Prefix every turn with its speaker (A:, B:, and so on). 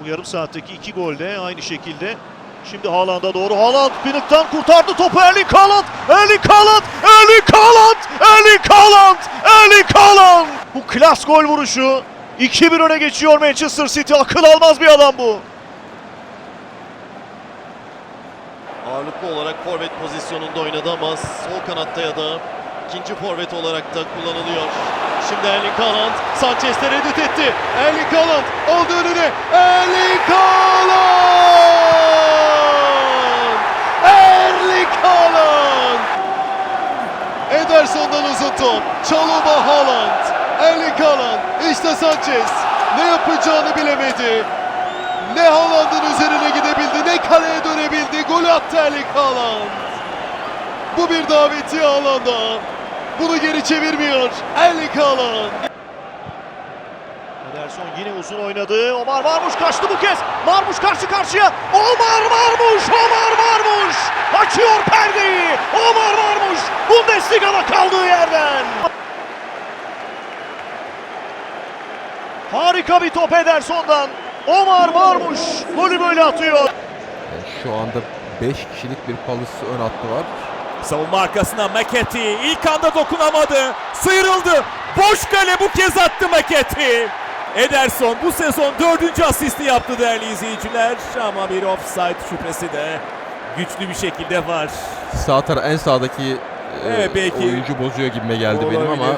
A: Bu yarım saatteki iki golde aynı şekilde. Şimdi Haaland'a doğru. Haaland Pinnock'tan kurtardı topu Erling Haaland. Erling Haaland. Erling Haaland. Erling Haaland. Erling Haaland. Bu klas gol vuruşu. 2-1 öne geçiyor Manchester City. Akıl almaz bir adam bu.
B: Ağırlıklı olarak forvet pozisyonunda oynadı ama sol kanatta ya da ikinci forvet olarak da kullanılıyor. Şimdi Erling Haaland Sanchez tereddüt etti. Erling Haaland aldı önüne. Erling Haaland! Erling Haaland! Ederson'dan uzun top. Çalıma Haaland. Erling Haaland. İşte Sanchez. Ne yapacağını bilemedi. Ne Haaland'ın üzerine gidebildi ne kaleye dönebildi. Gol attı Erling Haaland. Bu bir daveti Haaland'a. Bunu geri çevirmiyor. Erling Haaland.
A: Ederson yine uzun oynadı. Omar Marmuş kaçtı bu kez. Marmuş karşı karşıya. Omar Marmuş. Omar Marmuş. Açıyor perdeyi. Omar Marmuş. Bundesliga'da kaldığı yerden. Harika bir top Ederson'dan. Omar Marmuş golü böyle atıyor.
C: Yani şu anda 5 kişilik bir Palace ön hattı var.
D: Savunma arkasına Maketi ilk anda dokunamadı. Sıyrıldı. Boş kale bu kez attı Maketi. Ederson bu sezon dördüncü asisti yaptı değerli izleyiciler. Ama bir offside şüphesi de güçlü bir şekilde var.
C: Sağ tara en sağdaki e,
D: Evet, belki
C: oyuncu bozuyor gibime geldi benim ama
D: Olabilir.